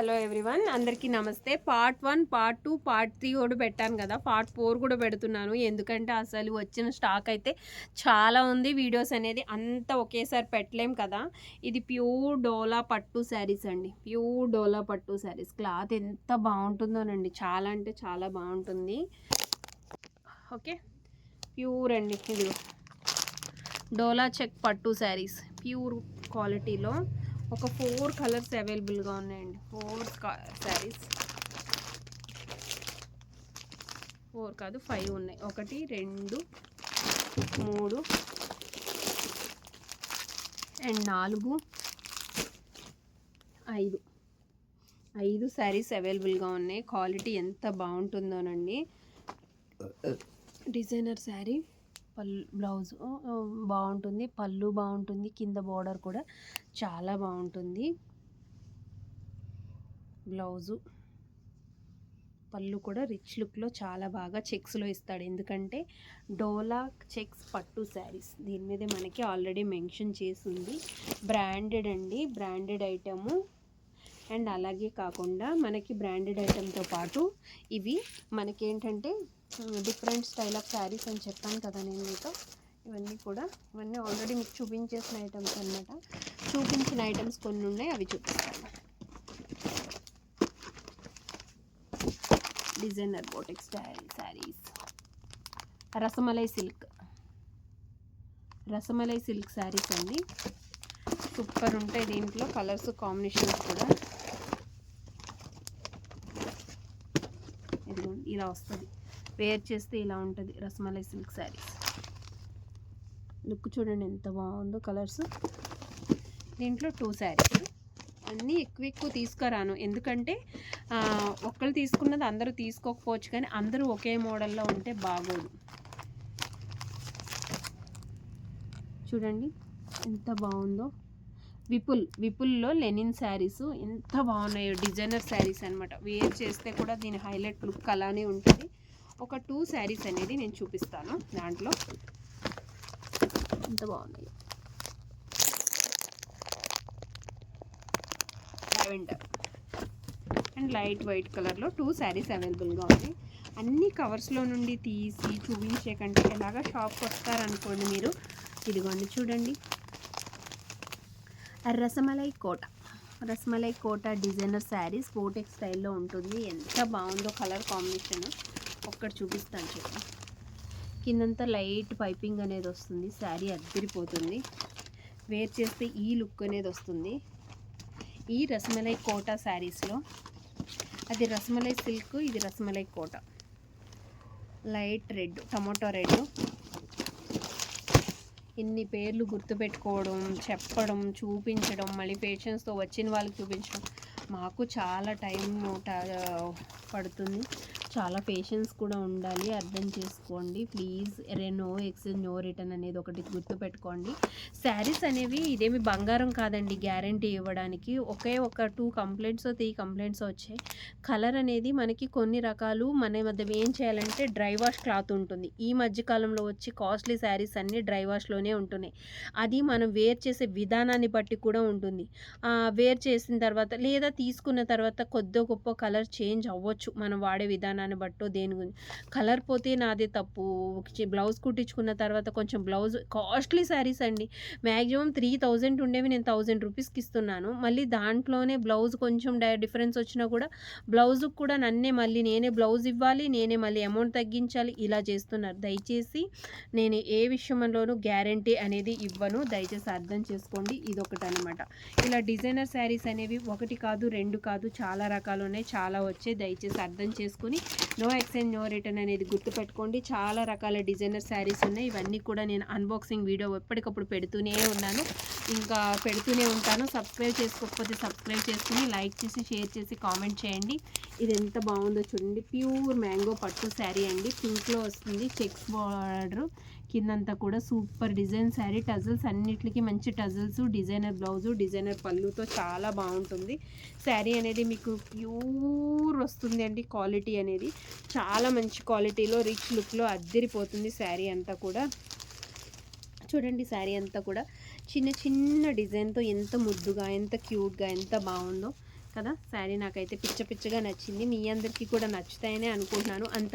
Hello everyone అందరికీ నమస్తే. Part one part two part three కూడా పెట్టాను కదా. పార్ట్ ఫోర్ కూడా పెడుతున్నాను. ఎందుకంటే అసలు వచ్చిన స్టాక్ అయితే చాలా ఉంది. వీడియోస్ అనేది అంత ఒకేసారి పెట్టలేం కదా. ఇది ప్యూర్ డోలా పట్టు శారీస్ అండి. ప్యూర్ డోలా పట్టు శారీస్. క్లాత్ ఎంత బాగుంటుందోనండి. చాలా అంటే చాలా బాగుంటుంది. ఓకే. ప్యూర్ అండి. ఇది డోలా చెక్ పట్టు శారీస్. ప్యూర్ క్వాలిటీలో. ఒక ఫోర్ కలర్స్ అవైలబుల్గా ఉన్నాయండి. ఫోర్ శారీస్ ఫోర్ కాదు ఫైవ్ ఉన్నాయి. ఒకటి రెండు మూడు అండ్ నాలుగు ఐదు. ఐదు శారీస్ అవైలబుల్గా ఉన్నాయి. క్వాలిటీ ఎంత బాగుంటుందోనండి. డిజైనర్ శారీ. పళ్ళు బ్లౌజ్ బాగుంటుంది పళ్ళు బాగుంటుంది కింద బార్డర్ కూడా చాలా బాగుంటుంది బ్లౌజు. పళ్ళు కూడా రిచ్ లుక్లో చాలా బాగా చెక్స్లో ఇస్తాడు. ఎందుకంటే డోలా చెక్స్ పట్టు శారీస్. దీని మీద మనకి ఆల్రెడీ మెన్షన్ చేసింది బ్రాండెడ్ అండి. Branded item. అండ్ అలాగే కాకుండా మనకి బ్రాండెడ్ ఐటెంతో పాటు ఇవి మనకి ఏంటంటే డిఫరెంట్ స్టైల్ ఆఫ్ శారీస్ అని చెప్పాను కదా నేను మీతో. ఇవన్నీ కూడా ఇవన్నీ ఆల్రెడీ మీకు చూపించేసిన ఐటమ్స్ అనమాట చూపించిన ఐటమ్స్ కొన్ని ఉన్నాయి అవి చూపిస్తాను. Designer boutique style saris Rasamalai silk Rasamalai silk saris అండి. సూపర్ ఉంటాయి దీంట్లో కలర్స్ కాంబినేషన్స్ కూడా ఇదిగోండి ఇలా వస్తుంది. వేర్ చేస్తే ఇలా ఉంటుంది రసమలై సిల్క్ శారీస్. లుక్ చూడండి ఎంత బాగుందో కలర్స్. దీంట్లో టూ శారీస్. అన్నీ ఎక్కువ ఎక్కువ తీసుకురాను. ఎందుకంటే ఒక్కరు తీసుకున్నది అందరూ తీసుకోకపోవచ్చు కానీ అందరూ ఒకే మోడల్లో ఉంటే బాగోదు. చూడండి ఎంత బాగుందో. విపుల్ విపుల్లో లెనిన్ శారీస్. ఎంత బాగున్నాయో డిజైనర్ శారీస్ అనమాట వేర్ చేస్తే కూడా దీని హైలైట్ లుక్ అలానే ఉంటుంది. ఒక టూ శారీస్ అనేది నేను చూపిస్తాను దాంట్లో. ఎంత బాగున్నాయి. లావెండర్. అండ్ లైట్ వైట్ కలర్లో టూ శారీస్ అవైలబుల్గా ఉన్నాయి. అన్ని కవర్స్లో నుండి తీసి చూపించే కంటే ఎలాగ షాప్కి వస్తారనుకోండి మీరు ఇదిగోండి చూడండి. రసమలై కోట. రసమలై కోట డిజైనర్ శారీస్ కోటెక్ స్టైల్లో ఉంటుంది. ఎంత బాగుందో కలర్ కాంబినేషన్. ఒక్కటి చూపిస్తాను చెప్పి కిందంతా లైట్ పైపింగ్ అనేది వస్తుంది. శారీ అద్దరిపోతుంది. వేర్ చేస్తే ఈ లుక్ అనేది వస్తుంది. ఈ రసమలై కోట శారీస్లో అది రసమలై సిల్క్ ఇది Rasamalai Kota. Light red tomato red. ఇన్ని పేర్లు గుర్తుపెట్టుకోవడం చెప్పడం చూపించడం మళ్ళీ పేషెంట్స్తో వచ్చిన వాళ్ళకి చూపించడం మాకు చాలా టైం పడుతుంది. చాలా పేషెన్స్ కూడా ఉండాలి. అర్థం చేసుకోండి. Please no exchange no return అనేది ఒకటి గుర్తుపెట్టుకోండి. శారీస్ అనేవి ఇదేమి బంగారం కాదండి గ్యారంటీ ఇవ్వడానికి. ఒకే ఒక టూ కంప్లైంట్స్ త్రీ కంప్లైంట్స్ వచ్చాయి. కలర్ అనేది మనకి కొన్ని రకాలు మన మధ్య ఏం చేయాలంటే డ్రై వాష్ క్లాత్ ఉంటుంది. ఈ మధ్యకాలంలో వచ్చి కాస్ట్లీ శారీస్ అన్నీ డ్రై వాష్లోనే ఉంటున్నాయి. అది మనం వేర్ చేసే విధానాన్ని బట్టి కూడా ఉంటుంది. వేర్ చేసిన తర్వాత లేదా తీసుకున్న తర్వాత కొద్ది గొప్ప కలర్ చేంజ్ అవ్వచ్చు. మనం వాడే విధానం దాన్ని బట్టో దేని గురించి. కలర్ పోతే నాదే తప్పు. బ్లౌజ్ కుట్టించుకున్న తర్వాత కొంచెం బ్లౌజ్ కాస్ట్లీ శారీస్ అండి. మ్యాక్సిమం త్రీ థౌజండ్ ఉండేవి నేను థౌజండ్ రూపీస్కి ఇస్తున్నాను. మళ్ళీ దాంట్లోనే బ్లౌజ్ కొంచెం డిఫరెన్స్ వచ్చినా కూడా బ్లౌజ్కి కూడా నన్నే మళ్ళీ నేనే బ్లౌజ్ ఇవ్వాలి నేనే మళ్ళీ అమౌంట్ తగ్గించాలి ఇలా చేస్తున్నారు. దయచేసి నేను ఏ విషయంలోనూ గ్యారంటీ అనేది ఇవ్వను. దయచేసి అర్థం చేసుకోండి. ఇదొకటి అనమాట ఇలా డిజైనర్ శారీస్ అనేవి ఒకటి కాదు రెండు కాదు చాలా రకాలు ఉన్నాయి. చాలా వచ్చాయి. దయచేసి అర్థం చేసుకుని నో ఎక్స్చేంజ్ నో రిటర్న్ అనేది గుర్తుపెట్టుకోండి. చాలా రకాల డిజైనర్ శారీస్ ఉన్నాయి. ఇవన్నీ కూడా నేను అన్బాక్సింగ్ వీడియో ఎప్పటికప్పుడు పెడుతూనే ఉన్నాను. ఇంకా పెడుతూనే ఉంటాను. సబ్స్క్రైబ్ చేసుకోకపోతే సబ్స్క్రైబ్ చేసుకుని లైక్ చేసి షేర్ చేసి కామెంట్ చేయండి. ఇది ఎంత బాగుందో చూడండి. ప్యూర్ మ్యాంగో పట్టు శారీ అండి. పింక్లో వస్తుంది. చెక్స్ బార్డర్ కిందంతా కూడా సూపర్ డిజైన్ శారీ. టజల్స్ అన్నిటికీ మంచి టజల్స్ డిజైనర్ బ్లౌజు డిజైనర్ పళ్ళుతో చాలా బాగుంటుంది. శారీ అనేది మీకు ప్యూర్ వస్తుంది అండి క్వాలిటీ అనేది. అనేది చాలా మంచి క్వాలిటీలో రిచ్ లుక్లో అద్దరిపోతుంది శారీ అంతా కూడా. చూడండి శారీ అంతా కూడా. చిన్న చిన్న డిజైన్తో ఎంత ముద్దుగా ఎంత క్యూట్గా ఎంత బాగుందో కదా. శారీ నాకైతే పిచ్చ పిచ్చగా నచ్చింది. మీ అందరికీ కూడా నచ్చుతాయని అనుకుంటున్నాను. అంత